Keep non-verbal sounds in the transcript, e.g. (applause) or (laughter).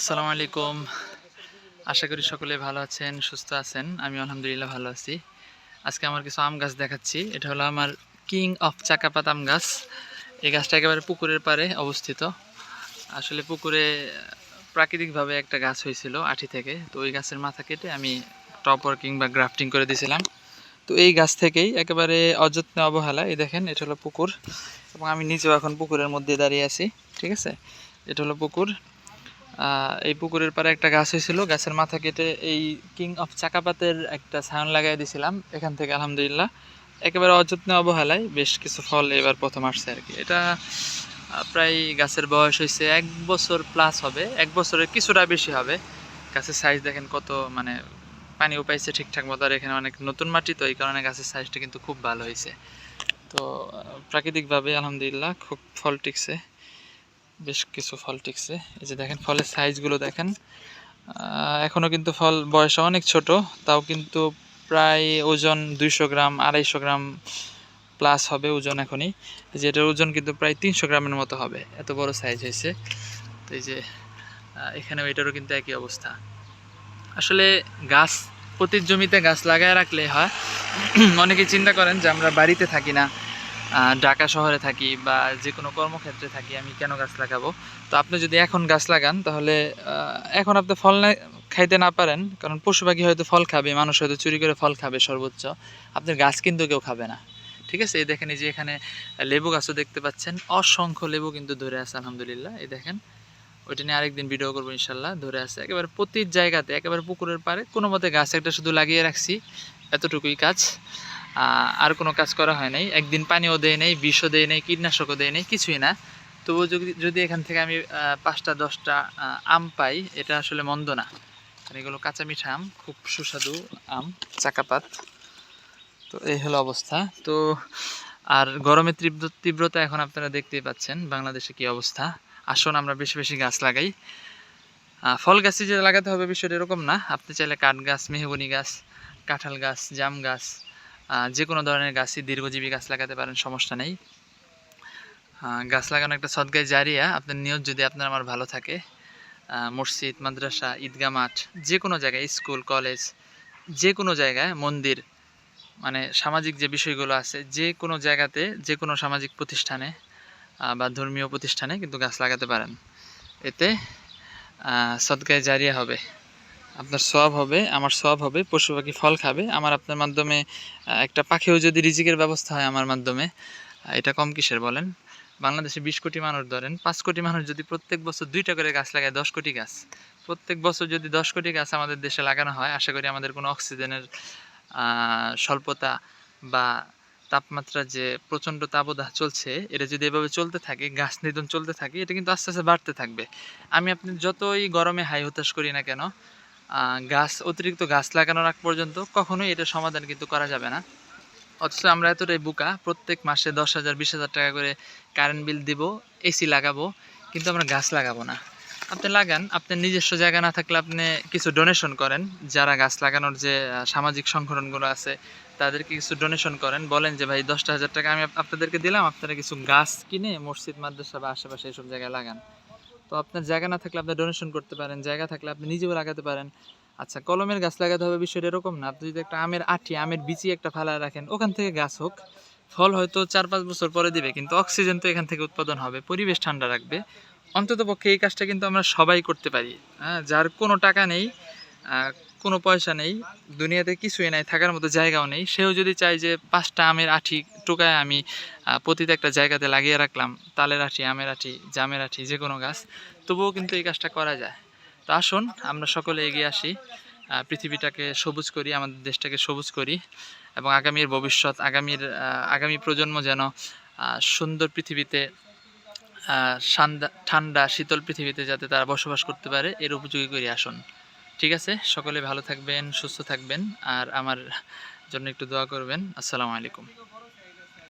আসসালামু আলাইকুম। আশা করি সকলে ভালো আছেন, সুস্থ আছেন। আমি আলহামদুলিল্লাহ ভালো আছি। আজকে আমার কিছু আম গাছ দেখাচ্ছি। এটা হলো আমার কিং অফ চাকাপাত আম গাছ। এই গাছটা একেবারে পুকুরের পাড়ে অবস্থিত। আসলে পুকুরে প্রাকৃতিকভাবে একটা গাছ হয়েছিল আঠি থেকে। তো ওই গাছের মাথা কেটে আমি টপ ওয়ার্কিং বা গ্রাফটিং করে দিয়েছিলাম। তো এই গাছ থেকেই একেবারে অযত্নে অবহেলা এই দেখেন, এটা হলো পুকুর। এবং আমি নিজেও এখন পুকুরের মধ্যে দাঁড়িয়ে আছি। ঠিক আছে? এটা হলো পুকুর। এই পুকুরের পাড়ে একটা গাছ হয়েছিল, গাছের মাথা কেটে এই কিং অফ চাকাপাতের একটা ছায়ন লাগাই দিয়েছিলাম এখান থেকে আলহামদুলিল্লাহ। একেবারে অযত্নে অবহেলায় বেশ কিছু ফল এবার প্রথম আসছে আর কি। এটা প্রায় গাছের বয়স হয়েছে এক বছর প্লাস হবে, এক বছরের কিছুটা বেশি হবে। গাছের সাইজ দেখেন কত মানে পানিও পাইছে ঠিকঠাক মতো, আর এখানে অনেক নতুন মাটি, তো এই কারণে গাছের সাইজটা কিন্তু খুব ভালো হয়েছে। তো প্রাকৃতিকভাবে আলহামদুলিল্লাহ খুব ফল টিকছে। বেশ কিছু ফল টিকছে। এই যে দেখেন, ফলের সাইজগুলো দেখেন। এখনও কিন্তু ফল বয়স অনেক ছোট, তাও কিন্তু প্রায় ওজন দুইশো গ্রাম, আড়াইশো গ্রাম প্লাস হবে ওজন এখনই। এই যে এটার ওজন কিন্তু প্রায় তিনশো গ্রামের মতো হবে, এত বড় সাইজ হয়েছে। তো এই যে এখানেও এটারও কিন্তু একই অবস্থা। আসলে গাছ প্রতি জমিতে গাছ লাগায় রাখলে হয়। (clears throat) অনেকে চিন্তা করেন যে আমরা বাড়িতে থাকি না। ঢাকা শহরে থাকি বা যে কোনো কর্মক্ষেত্রে থাকি, আমি কেন গাছ লাগাবো? তো আপনি যদি এখন গাছ লাগান, তাহলে এখন আপনি ফল খাইতে না পারেন, কারণ পশু পাখি হয়তো ফল খাবে, মানুষ হয়তো চুরি করে ফল খাবে সর্বোচ্চ। আপনার গাছ কিন্তু কেউ খাবে না। ঠিক আছে? এই দেখেন এই যে এখানে লেবু গাছও দেখতে পাচ্ছেন। অসংখ্য লেবু কিন্তু ধরে আছে, আলহামদুলিল্লাহ। এই দেখেন, ওইটা নিয়ে আরেকদিন ভিডিও করব ইনশাল্লাহ ধরে আছে একেবারে প্রতি জায়গাতে, একেবারে পুকুরের পাড়ে, কোনো মতে গাছ একটা শুধু লাগিয়ে রাখছি, এতটুকুই কাজ। আর কোনো কাজ করা হয় নাই। একদিন পানিও দেয় নাই, বিষও দেয় নাই, কীটনাশকও দেয় নাই, কিছুই না। তবুও যদি যদি এখান থেকে আমি পাঁচটা, দশটা আম পাই, এটা আসলে মন্দ না। আর এগুলো কাঁচা মিঠা আম, খুব সুস্বাদু আম চাকাপাত তো এই হলো অবস্থা। তো আর গরমের তীব্র তীব্রতা এখন আপনারা দেখতেই পাচ্ছেন, বাংলাদেশে কি অবস্থা। আসুন, আমরা বেশি বেশি গাছ লাগাই। ফল গাছে যে লাগাতে হবে বিষয়টা এরকম না। আপনি চাইলে কাঠ গাছ মেহগনি গাছ, কাঁঠাল গাছ, জাম গাছ যে কোনো ধরনের গাছই দীর্ঘজীবী গাছ লাগাতে পারেন, সমস্যা নেই। গাছ লাগানো একটা সদগায় জারিয়া আপনার নিয়ত যদি আপনার আমার ভালো থাকে মসজিদ, মাদ্রাসা, ঈদগাহ মাঠ যে কোনো জায়গায়, স্কুল, কলেজ যে কোনো জায়গায় মন্দির মানে সামাজিক যে বিষয়গুলো আছে যে কোনো জায়গাতে যে কোনো সামাজিক প্রতিষ্ঠানে বা ধর্মীয় প্রতিষ্ঠানে কিন্তু গাছ লাগাতে পারেন। এতে সদগায় জারিয়া হবে। আপনার সব হবে, আমার সব হবে, পশু পাখি ফল খাবে। আমার আপনার মাধ্যমে একটা পাখিও যদি রিজিকের ব্যবস্থা হয় আমার মাধ্যমে এটা কম কিসের বলেন? বাংলাদেশে বিশ কোটি মানুষ ধরেন, পাঁচ কোটি মানুষ যদি প্রত্যেক বছর দুইটা করে গাছ লাগায়, দশ কোটি গাছ। প্রত্যেক বছর যদি দশ কোটি গাছ আমাদের দেশে লাগানো হয়, আশা করি আমাদের কোনো অক্সিজেনের স্বল্পতা বা তাপমাত্রার যে প্রচণ্ড তাপদাহ চলছে, এটা যদি এভাবে চলতে থাকে, গাছ নিধন চলতে থাকে, এটা কিন্তু আস্তে আস্তে বাড়তে থাকবে। আমি আপনি যতই গরমে হাই হতাশ করি না কেন গাছ, অতিরিক্ত গাছ লাগানোর আগ পর্যন্ত কখনোই এটা সমাধান কিন্তু করা যাবে না। অথচ আমরা এতটাই বোকা, প্রত্যেক মাসে দশ হাজার, বিশ হাজার টাকা করে কারেন্ট বিল দিব এসি লাগাবো, কিন্তু আমরা গাছ লাগাবো না। আপনি লাগান, আপনার নিজস্ব জায়গা না থাকলে আপনি কিছু ডোনেশন করেন। যারা গাছ লাগানোর যে সামাজিক সংগঠনগুলো আছে, তাদেরকে কিছু ডোনেশন করেন। বলেন যে, ভাই, দশটা হাজার টাকা আমি আপনাদেরকে দিলাম, আপনারা কিছু গাছ কিনে মসজিদ, মাদ্রাসা বা আশেপাশে এইসব জায়গায় লাগান। তো আপনার জায়গা না থাকলে আপনি ডোনেশন করতে পারেন, জায়গা থাকলে আপনি নিজেও লাগাতে পারেন। আচ্ছা কলমের গাছ লাগাতে হবে বিষয়টা এরকম না। আপনি যদি একটা আমের আঠি, আমের বিচি একটা ফালা রাখেন, ওখান থেকে গাছ হোক, ফল হয়তো চার পাঁচ বছর পরে দিবে, কিন্তু অক্সিজেন তো এখান থেকে উৎপাদন হবে, পরিবেশ ঠান্ডা রাখবে। অন্তত পক্ষে এই কাজটা কিন্তু আমরা সবাই করতে পারি। হ্যাঁ যার কোনো টাকা নেই কোনো পয়সা নেই, দুনিয়াতে কিছুই নাই, থাকার মতো জায়গাও নেই। সেও যদি চায় যে পাঁচটা আমের আঠি টোকায় আমি প্রতিটা একটা জায়গাতে লাগিয়ে রাখলাম, তালের আঠি, আমের আঠি, জামের আঠি, যে কোনো গাছ, তবুও কিন্তু এই কাজটা করা যায়। তো আসুন, আমরা সকলে এগিয়ে আসি পৃথিবীটাকে সবুজ করি, আমাদের দেশটাকে সবুজ করি, এবং আগামীর ভবিষ্যৎ, আগামীর আগামী প্রজন্ম যেন সুন্দর পৃথিবীতে ঠান্ডা, শীতল পৃথিবীতে যাতে তারা বসবাস করতে পারে, এর উপযোগী করে আসুন। ঠিক আছে, সকলে ভালো থাকবেন, সুস্থ থাকবেন, আর আমার জন্য একটু দোয়া করবেন। আসসালামু আলাইকুম।